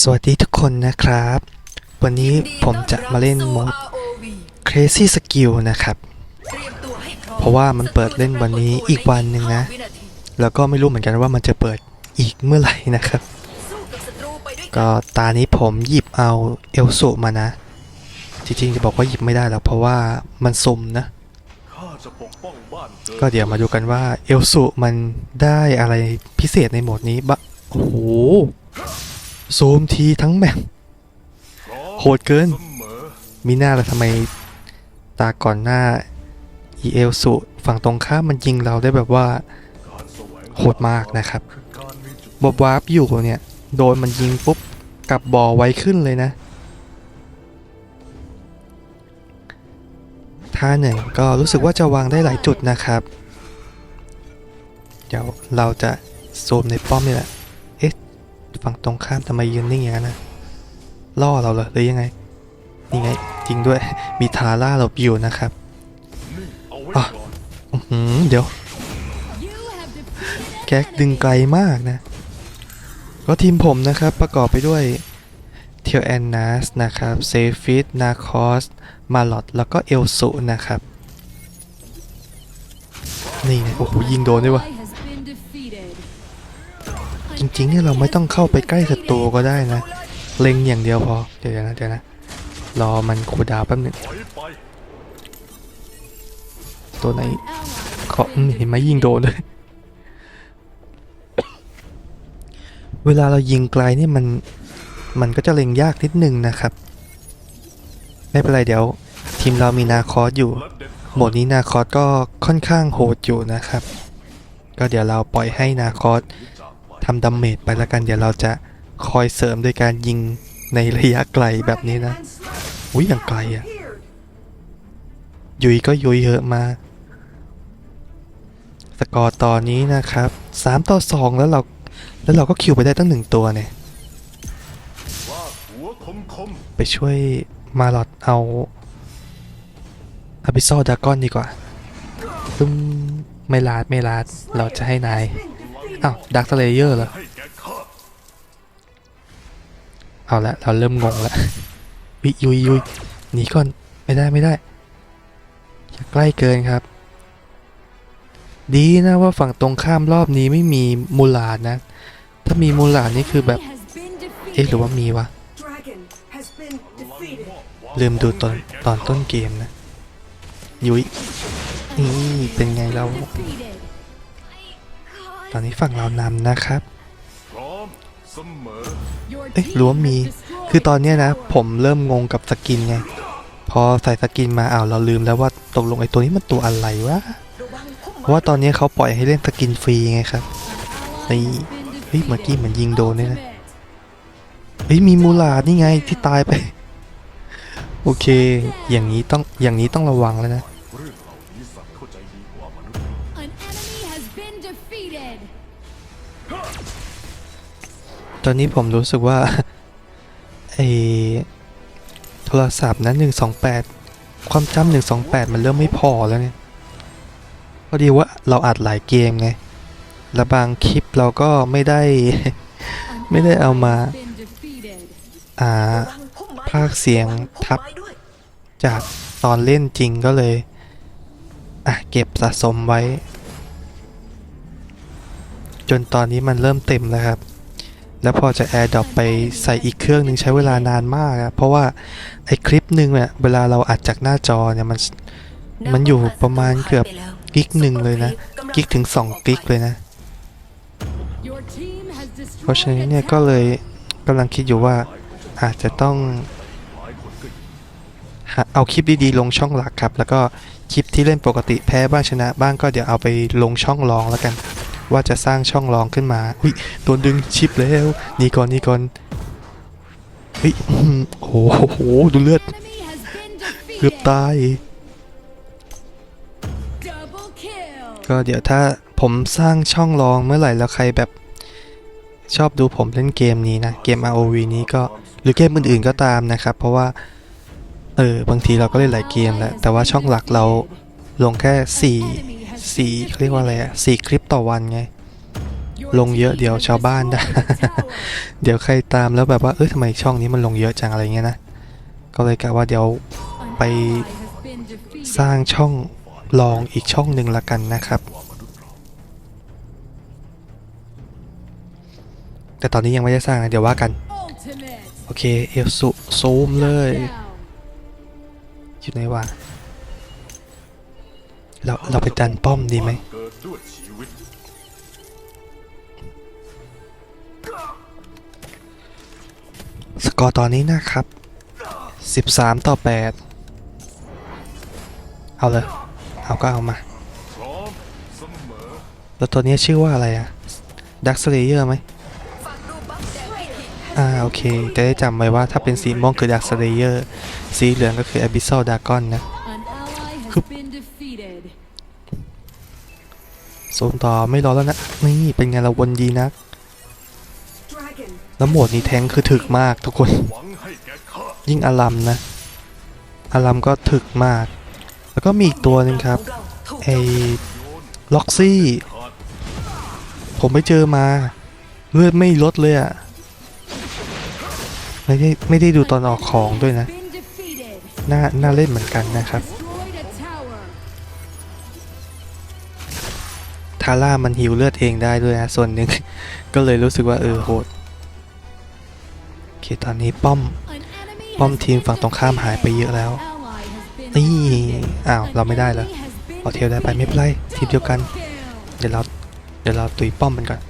สวัสดีทุกคนนะครับ วันนี้ผมจะมาเล่นโหมด Crazy Skill นะครับ เพราะว่ามันเปิดเล่นวันนี้อีกวันหนึ่งนะ แล้วก็ไม่รู้เหมือนกันว่ามันจะเปิดอีกเมื่อไหร่นะครับ ก็ตานี้ผมหยิบเอาเอลสุมานะ จริงๆจะบอกว่าหยิบไม่ได้แล้วเพราะว่ามันสมนะ ก็เดี๋ยวมาดูกันว่าเอลสุมันได้อะไรพิเศษในโหมดนี้บะโอ้โห ซูมทีทั้งแมปพร้อมโหดเกินเสมอมีหน้าแล้วทำไมตาก่อนหน้าอีเอลสุฝั่งตรงข้ามมันยิงเราได้แบบว่าการแสวงโหดมากนะครับคือการมีจุดบอบวาร์ปอยู่เนี่ย โดนมันยิงปุ๊บกลับบอไวขึ้นเลยนะ ท่าหนึ่งก็รู้สึกว่าจะวางได้หลายจุดนะครับ เดี๋ยวเราจะซูมในป้อมนี่แหละเอ๊ะ ฝั่งตรงข้ามทำไมยืนนิ่งอย่างนั้นนะล่อเราเหรอหรือยังไงนี่ไงจริงด้วยมีทาร่าเราอยู่นะครับนิ่งเอาไว้อะก่อนอื้อหือเดี๋ยว แก๊กดึงไกลมากนะ ก็ทีมผมนะครับประกอบไปด้วยเทียวแอนนัสนะครับเซฟิตนาคอสมาลอดแล้วก็เอลสุนะครับ นี่ไงโอ้โหยิงโดนด้วยวะจ ริงๆเนี่ยเราไม่ต้องเข้าไปใกล้ศัตรูก็ได้นะ เล็งอย่างเดียวพอ เดี๋ยวนะเดี๋ยวนะ รอมันคูดาวแป๊บหนึงตัวไหนขออืมเห็นไหมยิงโดนเลย เวลาเรายิงไกลนี่มัน มันก็จะเล็งยากนิดนึงนะครับ ไม่เป็นไรเดี๋ยว ทีมเรามีนาคอสอยู่ โหมดนี้นาคอสก็ค่อนข้างโหดอยู่นะครับ ก็เดี๋ยวเราปล่อยให้นาคอส ทำดาเมจไปแล้วกัน เดี๋ยวเราจะคอยเสริมโดยการยิงในระยะไกลแบบนี้นะ อุ้ยอย่างไกลอะ่ะ ยุยก็ยุยเยอะมา สกอร์ตอนนี้นะครับ 3 ต่อ 2 แล้วเรา แล้วเราก็คิวไปได้ตั้งหนึ่งตัวเนี่ย ไปช่วยมาลอดเอาอ b ิซอดากอนดีกว่าตึ้มไม่ลาดไม่ลาด เราจะให้นาย อ้าวดักสเลเยอร์เหรอให้แกข้าเอาละเราเริ่มงงแล้ววิยุยยุยหนีก่อนไม่ได้ไม่ได้อย่าใกล้เกินครับ ดีนะว่าฝั่งตรงข้ามรอบนี้ไม่มีมูลาดนะ ถ้ามีมูลาดนี่คือแบบเอ๊ะหรือว่ามีวะ Dragon has been defeated. ลืมดูตอนตอนต้นเกมนะ ยุยนี่เป็นไงเรา ตอนนี้ฝั่งเรานำนะครับพร้อมเสมอเอ๊ะหรือว่ามี คือตอนเนี้ยนะ ผมเริ่มงงกับสกินไง พอใส่สกินมาอ้าวเราลืมแล้วว่าตกลงไอ้ตัวนี้มันตัวอะไรวะ เพราะว่าตอนนี้เขาปล่อยให้เล่นสกินฟรีไงครับนี่เฮ้ยเมื่อกี้เหมือนยิงโดนเนี่ยนะ เฮ้ยมีมูลาดนี่ไงที่ตายไป โอเค อย่างนี้ต้องอย่างนี้ต้องระวังแล้วนะ ตอนนี้ผมรู้สึกว่าไอโทรศัพท์นั้นหนึ่งสองแปดความจำหนึ่งสองแปดมันเริ่มไม่พอแล้วเนี่ยพอดีว่าเราอัดหลายเกมไง และบางคลิปเราก็ไม่ได้ An ไม่ได้เอามา enemy has been defeated. อ่าภาคเสียงทับ จากตอนเล่นจริงก็เลย อะ เก็บสะสมไว้ จนตอนนี้มันเริ่มเต็มแล้วครับ แล้วพอจะแอร์ดรอปไปใส่อีกเครื่องหนึ่งใช้เวลานานมากอะเพราะว่าไอ้คลิปหนึ่งเนี่ยเวลาเราอัดจากหน้าจอเนี่ยมันมันอยู่ประมาณเกือบกิกหนึ่งเลยนะ กิกถึง 2 กิกเลยนะ เพราะฉะนั้นเนี่ยก็เลยกำลังคิดอยู่ว่าอาจจะต้องเอาคลิปดีๆลงช่องหลักครับ แล้วก็คลิปที่เล่นปกติแพ้บ้างชนะบ้างก็เดี๋ยวเอาไปลงช่องรองแล้วกัน ว่าจะสร้างช่องรองขึ้นมาอุ้ยโดนดึงชิปแล้วนี่ก่อนนี่ก่อนเฮ้ยโอ้โหดูเลือดเกือบตายก็เดี๋ยวถ้าผมสร้างช่องรองเมื่อไหร่แล้วใครแบบชอบดูผมเล่นเกมนี้นะ เกม ROV นี้ก็หรือเกมอื่นๆก็ตามนะครับ เพราะว่า เออบางทีเราก็เล่นหลายเกมแหละแต่ว่าช่องหลักเราลงแค่ 4 4เขาเรียกว่าอะไรอะ4คลิปต่อวันไง Your ลงเยอะเดี๋ยวชาวบ้านได้ เดี๋ยวใครตามแล้วแบบว่าเอ้ยทำไมช่องนี้มันลงเยอะจังอะไรเงี้ยนะ ก็เลยกะว่าเดี๋ยว An Bay- ally has been defeated. สร้างช่องลองอีกช่องหนึ่งละกันนะครับ แต่ตอนนี้ยังไม่ได้สร้างนะเดี๋ยวว่ากัน Ultimate โอเค เอลสุซูมเลย down. อยู่ไหนวะ เราเราไปดันป้อมดีไหมสกอร์ตอนนี้นะครับ 13 ต่อ 8 เอาเลย เอาก็เอามา แล้วตัวนี้ชื่อว่าอะไรอะดักสเลเยอร์ไหมอ่าโอเค จะได้จำไว้ว่าถ้าเป็นสีม่วงคือดักสเลเยอร์ สีเหลืองก็คือ Abyssal Dragon นะ An ally has Hup. been defeated. ซูมต่อไม่รอแล้วนะ นี่เป็นไงเราวนดีนัก Dragon แล้วโหมดนี้แทงค์คือถึกมากทุกคนหวังให้แกข้ายิ่งอารัมนะ อารัมก็ถึกมาก แล้วก็มีอีกตัวหนึ่งครับ ไอ้ล็อกซี่ขาดผมไปเจอมา เลือดไม่ลดเลยอะไม่ได้ไม่ได้ดูตอนออกของด้วยนะ Been defeated. น่าน่าเล่นเหมือนกันนะครับ ทาร่ามันฮิวเลือดเองได้ด้วยนะส่วนหนึ่ง ก็เลยรู้สึกว่าเออโหดโอเคตอนนี้ป้อม ป้อมทีมฝั่งตรงข้ามหายไปเยอะแล้ว นี่อ้าวเราไม่ได้เหรอ enemy has been เอาเทลได้ไปไม่เป็นไรทีมเดียวกัน เดี๋ยวเราเดี๋ยวเราตุยป้อมมันก่อน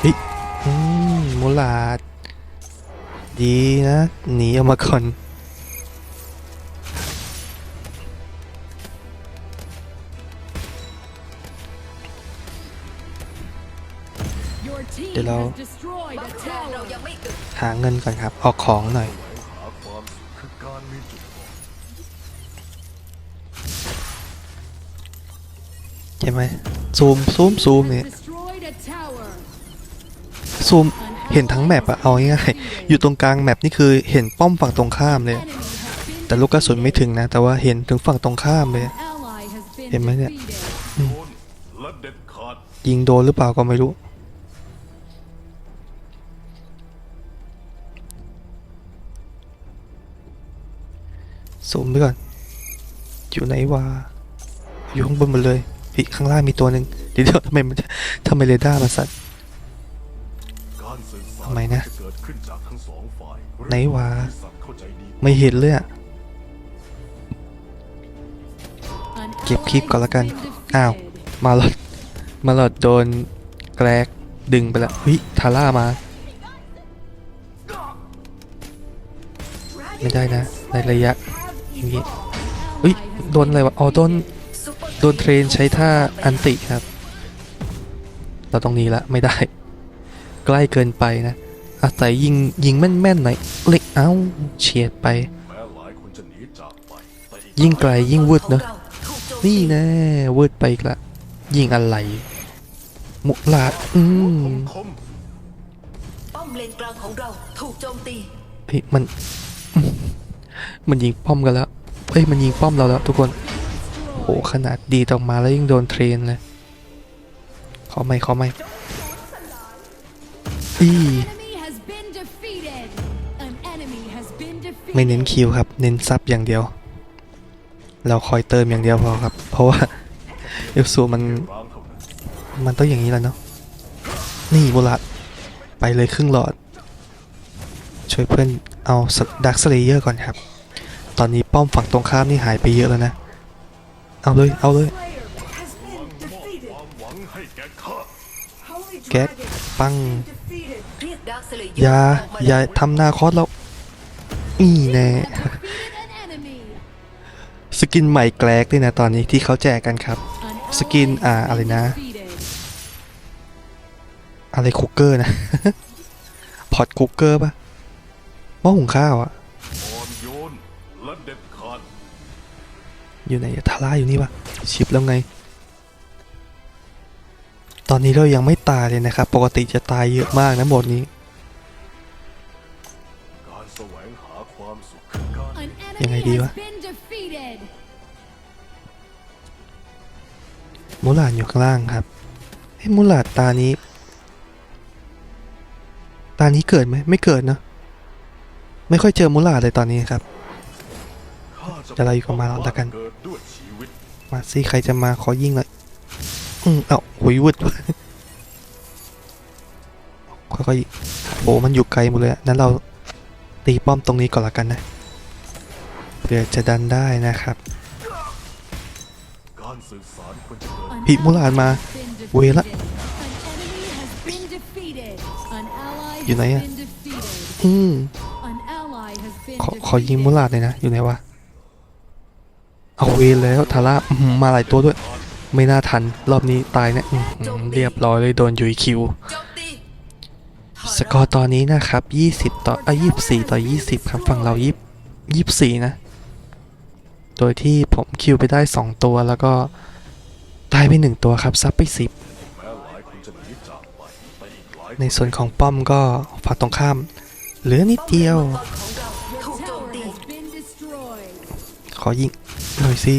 ฮ้ยอืมมูลาดดีนะหนีออกมาก่อน เดี๋ยวเรา has destroyed a tower. หาเงินก่อนครับ ออกของหน่อยหาความสุขคือการมีจุดอ่อนใช่ไหมซูมซูมซูม Has เนี่ย destroyed a tower. ซูมเห็นทั้งแมปอะเอาง่ายๆอยู่ตรงกลางแมปนี่คือเห็นป้อมฝั่งตรงข้ามเลย Enemy has been แต่ลูกกระสุนไม่ถึงนะ แต่ว่าเห็นถึงฝั่งตรงข้ามเลย An ally has been เห็นไหมเนี่ย defeated. โดนและเด็ดขาดยิงโดนหรือเปล่าก็ไม่รู้ ซูมไปก่อน อยู่ไหนวะอยู่ข้างบนหมดเลยพี่ข้างล่างมีตัวหนึ่งเดี๋ยวทำไมมันทำไมเรดาร์มันสั่นการสื่อสารทำไมนะ ไหนวะไม่เห็นเลยอะเก็บคลิปก่อนละกัน อ้าว มาหลอด มาหลอดโดนแกลกดึงไปล้วเฮ้ยทาร่ามา ไม่ได้นะ ในระยะ อย่างนี้เฮ้ยโดนอะไรวะอ๋อโดนโดนเทรนใช้ท่าอันติครับ เราตรงนี้ละไม่ได้ ใกล้เกินไปนะ อาศัยยิงยิงแม่นๆหน่อยเล็กเอ้าเฉียดไป ยิ่งไกลยิ่งวืดเนอะนี่แน่วืดไปอีกละ ยิงอะไร มุลาดอืมป้อมเลนกลางของเราถูกโจมตีเฮ้ยมัน มันยิงป้อมกันแล้วเอ้ยมันยิงป้อมเราแล้วทุกคนโหขนาดดีตออกมาแล้วยังโดนเทรนเลยขอไม่ขอไม่อีไม่เน้นคิวครับ เน้นซับอย่างเดียว เราคอยเติมอย่างเดียวพอครับ เพราะว่าเอลซูมัน มันต้องอย่างนี้แหล้วเนาะ นี่บุรัดไปเลยครึ่งหลอด ช่วยเพื่อนเอาดักสเลเยอร์ก่อนครับ ตอนนี้ป้อมฝั่งตรงข้ามนี่หายไปเยอะแล้วนะ เอาเลย เอาเลย แก๊กปังยายอย่าอย่าทำหนาคอสเรานี่แน่สกินใหม่แกลกด้วยนะตอนนี้ที่เขาแจกกันครับ สกินอ่าอะไรนะ อะไรคุกเกอร์นะ พอตคุกเกอร์ปะหม้อหุงข้าวอะ อยู่ไหนทาร่าอยู่นี่ปะชิปแล้วไง ตอนนี้เรายังไม่ตายเลยนะครับ ปกติจะตายเยอะมากนะหมดนี้ ยังไงดีวะมูลาดอยู่ข้างล่างครับเฮ้มูลาดตานี้ ตานี้เกิดไหมไม่เกิดเนอะไม่ค่อยเจอมูลาดเลยตอนนี้ครับจะจะเราอยู่กับมาแล้วละกัน สิใครจะมาขอยิงเลยอืมเอ้าหุยวุดค่อยๆโอ้มันอยู่ไกลหมดเลยนั้นเราตีป้อมตรงนี้ก่อนละกันนะเพื่อจะดันได้นะครับการสื่อสารควรจะเกิด An พี่มูลาดมา เวละอยู่ไหน has อะอืมขอขอยิงมูลาดเลยนะ อยู่ไหนวะ เอาเวรแล้วทาร่ามาหลายตัวด้วย ไม่น่าทัน รอบนี้ตายแนะอื้อหือเรียบร้อยเลยโดนยุยคิว สกอร์ตอนนี้นะครับ 20 ต่ออะ24 ต่อ 20 ครับฝั่งเรา20 24 นะ โดยที่ผมคิวไปได้ 2 ตัวแล้วก็ตายไป 1 ตัวครับ ซับไป 10 ในส่วนของป้อมก็ฝั่งตรงข้าม เหลือนิดเดียว ของเราถูก Your โจม tower ตี has been destroyed. ขอยิง หน่อยสิ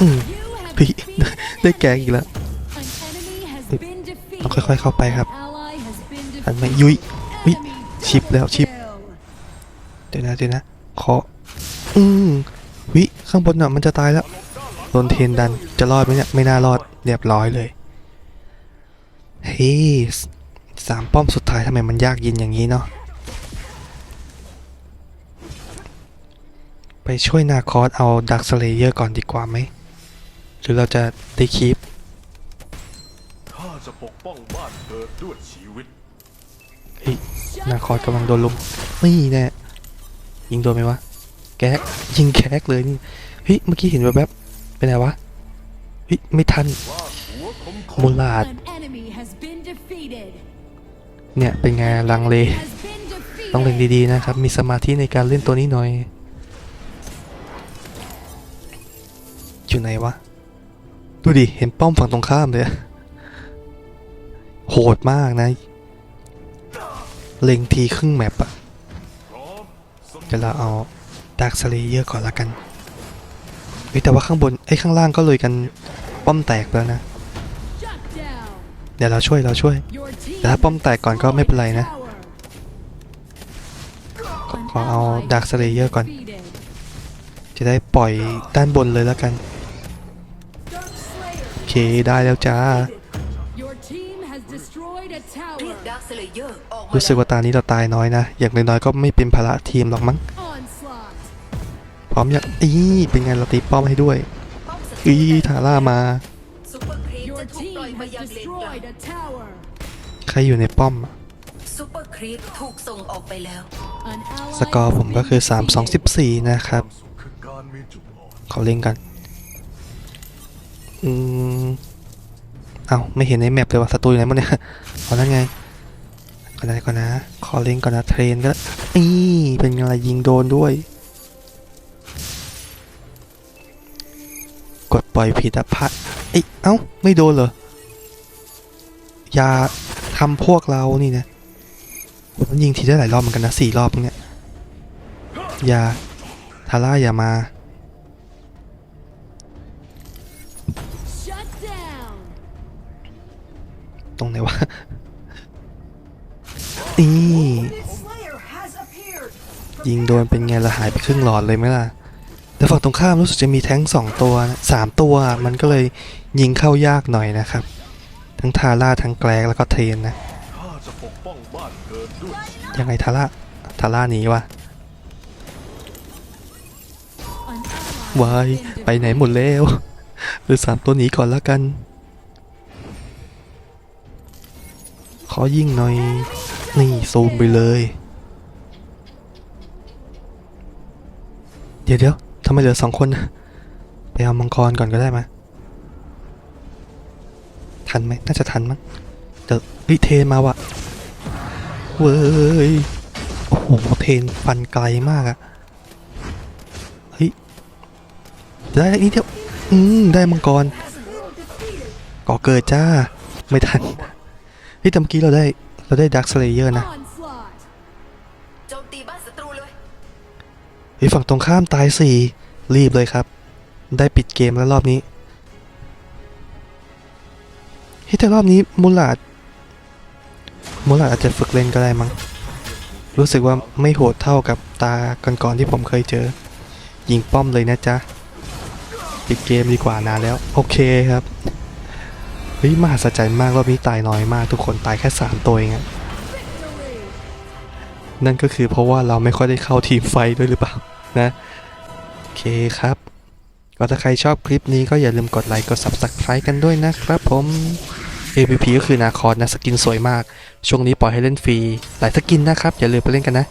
อืม You have พี่ defeated ได้แกงอีกแล้ว an enemy has been defeated. ต้องค่อยๆเข้าไปครับ An ally has been ทันไหม defeated. ยุยวิ Enemy ชิปแล้วชิป Kill. เดี๋ยวนะเดี๋ยวนะขออืมวิข้างบนน่ะมันจะตายแล้วโดนเทนดันจะรอดไหมเนี่ยไม่น่ารอดเรียบร้อยเลยเฮ้ยสามป้อมสุดท้ายทำไมมันยากเยินอย่างนี้เนาะ ไปช่วยนาคอสเอาดักสเลเยอร์ก่อนดีกว่าไหม หรือเราจะได้คีปข้าจะปกป้องบ้านเกิดด้วยชีวิตเฮ้ยนาคอสกำลังโดนลุมนี่แน่ยิงโดนไหมวะ แก๊กยิงแก๊กเลยนี่เฮ้ยเมื่อกี้เห็นแบบแบบๆเป็นไงวะเฮ้ยไม่ทันว่าหัวคมคมูมลาด An enemy has been defeated. เนี่ยเป็นไงลังเล Has been defeated. ต้องเล่นดีๆนะครับ มีสมาธิในการเล่นตัวนี้หน่อย อยู่ไหนวะ ดูดิ เห็นป้อมฝั่งตรงข้ามเลย โหดมากนะ เล็งทีครึ่งแมปอะเดี๋ยวเราเอาดาร์คสเลเยอร์ก่อนละกันเฮ้ยแต่ว่าข้างบนไอ้ข้างล่างก็เลยกันป้อมแตกแล้วนะ เดี๋ยวเราช่วยเราช่วย แต่ถ้าป้อมแตกก่อนก็ไม่เป็นไรนะ ขอเอาดาร์คสเลเยอร์ก่อน จะได้ปล่อยด้านบนเลยแล้วกัน เคได้แล้วจ้า Your team has destroyed a เรีย tower. กดาร์คสเลเยอร์ออกมารู้สึกว่าตานี้เราตายน้อยนะ อย่างน้อยๆก็ไม่เป็นภาระทีมหรอกมั้ง Onslaught. พร้อมยังอีเป็นไงเราตีป้อมให้ด้วยป้อมศัตรูอีทาร่ามาซุปเปอร์ครีป Your จะถูกปล่อย team มา has ยังเลนกลาง destroyed a tower. ใครอยู่ในป้อมอะซุปเปอร์ครีปถูกส่งออกไปแล้ว An ally สกอร์ has ผมก็คือ been 3 2 defeated. 14 นะครับสุขคือการมีจุดอ่อนขอเล่นกัน อืม เอาไม่เห็นในแมปเลยว่าศัตรูอยู่ไหนหมดเนี่ยเอานั่นไงก่อนนะก่อนนะขอเล่นก่อนนะเทรนก็นี่เป็นไงล่ะยิงโดนด้วย กดปล่อยผิดอะพะเอ้เอ้าไม่โดนเหรออย่าทำพวกเรานี่นะผมยิงทีได้หลายรอบเหมือนกันนะสี่รอบเนี่ยอย่าทาร่าอย่ามา ตรงไหนวะนี่ Wounded Slayer has appeared. ยิงโดนเป็นไงละหายไปครึ่งหลอดเลยไหมล่ะแต่ฝั่งตรงข้ามรู้สึกจะมีแท้งสองตัวนะสามตัวอะมันก็เลยยิงเข้ายากหน่อยนะครับ ทั้งทาร่าทั้งแกลกแล้วก็เทรนนะข้าจะปกป้องบ้านเกิดด้วยชีวิตยังไงทาร่าทาร่าหนีวะ An ally วาย has been ไปไหนหมดแล้วเหรือสามตัวหนีก่อนแล้วกัน ขอยิงหน่อย นี่ซูมไปเลย เดี๋ยวเดี๋ยวทำไมเหลือสองคนนะไปเอามังกรก่อนก็ได้ไหมทันไหมน่าจะทันมั้งเดี๋ยวเทนมาวะเว้ย โอ้โห เทนฟันไกลมากอะเฮ้ย ได้อีกนิดเดียว อืม ได้มังกรก่อเกิดจ้า ไม่ทัน เฮ้ยแต่เมื่อกี้เราได้เราได้ดักสเลเยอร์นะโจมตีบ้านศัตรูเลยเฮ้ยฝั่งตรงข้ามตายสี่รีบเลยครับ ได้ปิดเกมแล้วรอบนี้เฮ้ยแต่รอบนี้มูลาดมูลาดอาจจะฝึกเล่นก็ได้มั้งรู้สึกว่าไม่โหดเท่ากับตาก่อนๆที่ผมเคยเจอ ยิงป้อมเลยนะจ๊ะ ปิดเกมดีกว่านานแล้ว โอเคครับ เฮ้ยมหัศจรรย์มากรอบนี้ตายน้อยมาก ทุกคนตายแค่3ตัวเองอะนั่นก็คือเพราะว่าเราไม่ค่อยได้เข้าทีมไฟด้วยหรือเปล่านะโอเคครับก็ถ้าใครชอบคลิปนี้ก็อย่าลืมกดไลค์กด Subscribe กันด้วยนะครับผม AVP ก็คือนาคอสนะสกินสวยมาก ช่วงนี้ปล่อยให้เล่นฟรีหลายสกินนะครับ อย่าลืมไปเล่นกันนะ